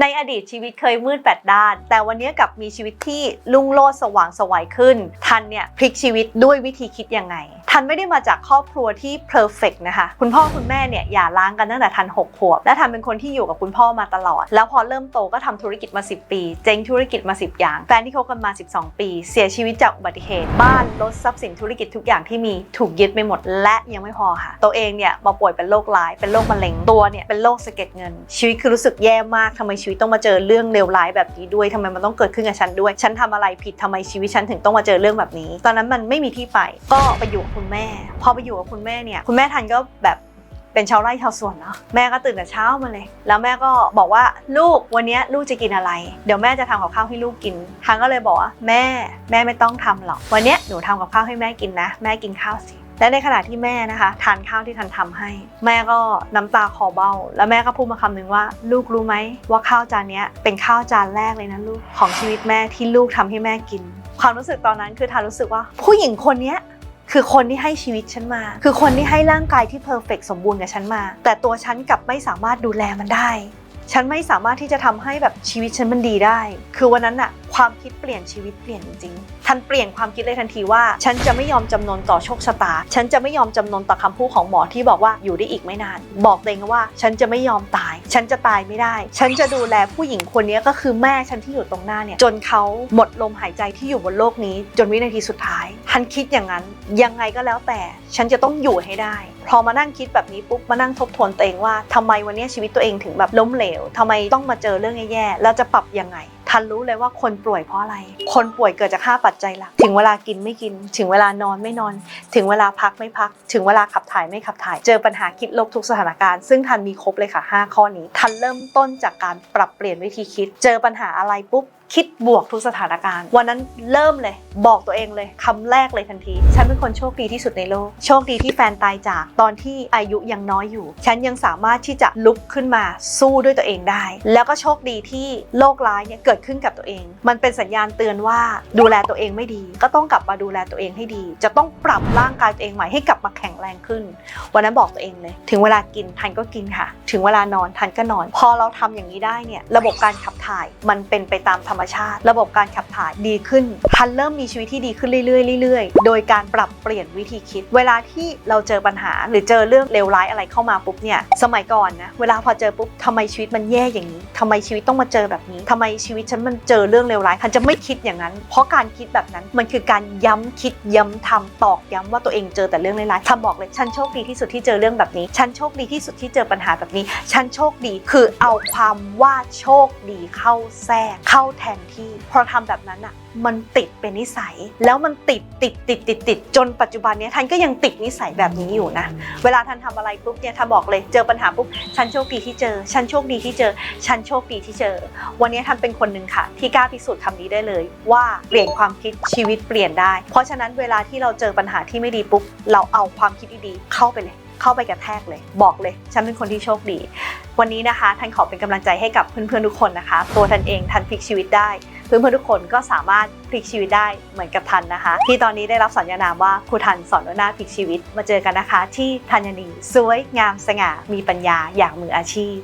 ในอดีตชีวิตเคยมืดแปดด้าน แต่วันนี้กลับมีชีวิตที่ลุ่งโลดสว่างสวัยขึ้น ทันเนี่ยพลิกชีวิตด้วยวิธีคิดยังไง ทันไม่ได้มาจากครอบครัวที่เพอร์เฟกนะคะ คุณพ่อคุณแม่เนี่ยอย่าล้างกันตั้งแต่ทัน6ขวบ และทันเป็นคนที่อยู่กับคุณพ่อมาตลอด แล้วพอเริ่มโตก็ทำธุรกิจมา 10 ปี เจ๊งธุรกิจมา 10 อย่าง แฟนที่คบกันมา 12 ปี เสียชีวิตจากอุบัติเหตุ บ้านรถทรัพย์สินธุรกิจทุกอย่างที่มีถูกยึดไปหมด และยังไม่พอค่ะ ตัวเองเนี่ยมาป่วยเป็นโรคร้าย เป็นโรคมะเร็ง ตัวเนี่ยเป็นโรคสะเก็ดเงิน ชีวิตคือรู้สึกแย่มากทำไมชีวิตต้องมาเจอเรื่องเลวร้ายแบบนี้ด้วยทำไมมันต้องเกิดขึ้นกับฉันด้วย ฉันทำอะไรผิดทำไมชีวิตฉันถึงต้องมาเจอเรื่องแบบนี้ ตอนนั้นมันไม่มีที่ไปก็ไปอยู่กับคุณแม่ พอไปอยู่กับคุณแม่เนี่ย คุณแม่ทันก็แบบเป็นชาวไร่ชาวสวนเนาะแม่ก็ตื่นแต่เช้ามาเลย แล้วแม่ก็บอกว่าลูกวันนี้ลูกจะกินอะไร เดี๋ยวแม่จะทำกับข้าวให้ลูกกินทันก็เลยบอกว่าแม่แม่ไม่ต้องทำหรอก วันนี้หนูทำกับข้าวให้แม่กินนะ แม่กินข้าวสิและในขณะที่แม่นะคะทานข้าวที่ทันทำให้ แม่ก็น้ำตาคอเบ้า แล้วแม่ก็พูดมาคำหนึ่งว่า ลูกรู้ไหมว่าข้าวจานนี้เป็นข้าวจานแรกเลยนะลูกของชีวิตแม่ที่ลูกทำให้แม่กิน ความรู้สึกตอนนั้นคือทานรู้สึกว่า ผู้หญิงคนนี้ คือคนที่ให้ชีวิตฉันมา คือคนที่ให้ร่างกายที่เพอร์เฟกสมบูรณ์กับฉันมา แต่ตัวฉันกลับไม่สามารถดูแลมันได้ ฉันไม่สามารถที่จะทำให้แบบชีวิตฉันมันดีได้ คือวันนั้นอะ ความคิดเปลี่ยนชีวิตเปลี่ยนจริงๆทันเปลี่ยนความคิดเลยทันทีว่า ฉันจะไม่ยอมจำนนต่อโชคชะตา ฉันจะไม่ยอมจำนนต่อคำพูดของหมอที่บอกว่าอยู่ได้อีกไม่นาน บอกตัวเองว่า ฉันจะไม่ยอมตาย ฉันจะตายไม่ได้ ฉันจะดูแลผู้หญิงคนนี้ก็คือแม่ฉันที่อยู่ตรงหน้าเนี่ยจนเขาหมดลมหายใจที่อยู่บนโลกนี้ จนวินาทีสุดท้ายทันคิดอย่างนั้นยังไงก็แล้วแต่ฉันจะต้องอยู่ให้ได้ พอมานั่งคิดแบบนี้ปุ๊บมานั่งทบทวนตัวเองว่าทำไมวันนี้ชีวิตตัวเองถึงแบบล้มเหลวทำไมต้องมาเจอเรื่องแย่ๆแล้วจะปรับยังไง ทันรู้เลยว่าคนป่วยเพราะอะไร คนป่วยเกิดจากห้าปัจจัยหลัก ถึงเวลากินไม่กิน ถึงเวลานอนไม่นอน ถึงเวลาพักไม่พัก ถึงเวลาขับถ่ายไม่ขับถ่าย เจอปัญหาคิดลบทุกสถานการณ์ ซึ่งทันมีครบเลยค่ะ 5 ข้อนี้ ทันเริ่มต้นจากการปรับเปลี่ยนวิธีคิด เจอปัญหาอะไรปุ๊บ คิดบวกทุกสถานการณ์ วันนั้นเริ่มเลย บอกตัวเองเลยคำแรกเลยทันที ฉันเป็นคนโชคดีที่สุดในโลก โชคดีที่แฟนตายจากตอนที่อายุยังน้อยอยู่ ฉันยังสามารถที่จะลุกขึ้นมาสู้ด้วยตัวเองได้ แล้วก็โชคดีที่โรคร้ายเนี่ยเกิดขึ้นกับตัวเอง มันเป็นสัญญาณเตือนว่าดูแลตัวเองไม่ดี ก็ต้องกลับมาดูแลตัวเองให้ดี จะต้องปรับร่างกายตัวเองใหม่ให้กลับมาแข็งแรงขึ้น วันนั้นบอกตัวเองเลย ถึงเวลากินทันก็กินค่ะ ถึงเวลานอนทันก็นอน พอเราทำอย่างนี้ได้เนี่ยระบบการขับถ่ายมันเป็นไปตามธรรมชาติ ระบบการขับถ่ายดีขึ้นทันเริ่มมีชีวิตที่ดีขึ้นเรื่อยๆเรื่อยๆ โดยการปรับเปลี่ยนวิธีคิด เวลาที่เราเจอปัญหา หรือเจอเรื่องเลวร้ายอะไรเข้ามาปุ๊บเนี่ยสมัยก่อนนะเวลาพอเจอปุ๊บทำไมชีวิตมันแย่อย่างนี้ทำไมชีวิตต้องมาเจอแบบนี้ทำไมชีวิตฉันมันเจอเรื่องเลวร้ายทันจะไม่คิดอย่างนั้น เพราะการคิดแบบนั้นมันคือการย้ำคิดย้ำทำตอกย้ำว่าตัวเองเจอแต่เรื่องเลวร้ายทำบอกเลยฉันโชคดีที่สุดที่เจอเรื่องแบบนี้ ฉันโชคดีที่สุดที่เจอปัญหาแบบนี้ ฉันโชคดีคือเอาความว่าโชคดีเข้าแทรกเข้าแทนที่ พอทำแบบนั้นอะมันติดเป็นนิสัย แล้วมันติดติดติดติดติดจนปัจจุบันเนี้ยทันก็ยังติดนิสัยแบบนี้อยู่นะ เวลาทันทำอะไรปุ๊บเนี่ยทันบอกเลยเจอปัญหาปุ๊บฉันโชคดีที่เจอ ฉันโชคดีที่เจอ ฉันโชคดีที่เจอ วันนี้ทันเป็นคนหนึ่งค่ะ ที่กล้าพิสูจน์คำนี้ได้เลย ว่าเปลี่ยนความคิดชีวิตเปลี่ยนได้ เพราะฉะนั้นเวลาที่เราเจอปัญหาที่ไม่ดีปุ๊บเราเอาความคิดดีๆเข้าไปเลย เข้าไปกระแทกเลย บอกเลย ฉันเป็นคนที่โชคดี วันนี้นะคะทันขอเป็นกำลังใจให้กับเพื่อนๆทุกคนนะคะ ตัวทันเองทันพลิกชีวิตได้ เพื่อนๆทุกคนก็สามารถพลิกชีวิตได้เหมือนกับทันนะคะ ที่ตอนนี้ได้รับสัญญานามว่าครูทันสอนหน้าพลิกชีวิต มาเจอกันนะคะ ที่ธัญนีสวยงามสง่ามีปัญญาอย่างมืออาชีพ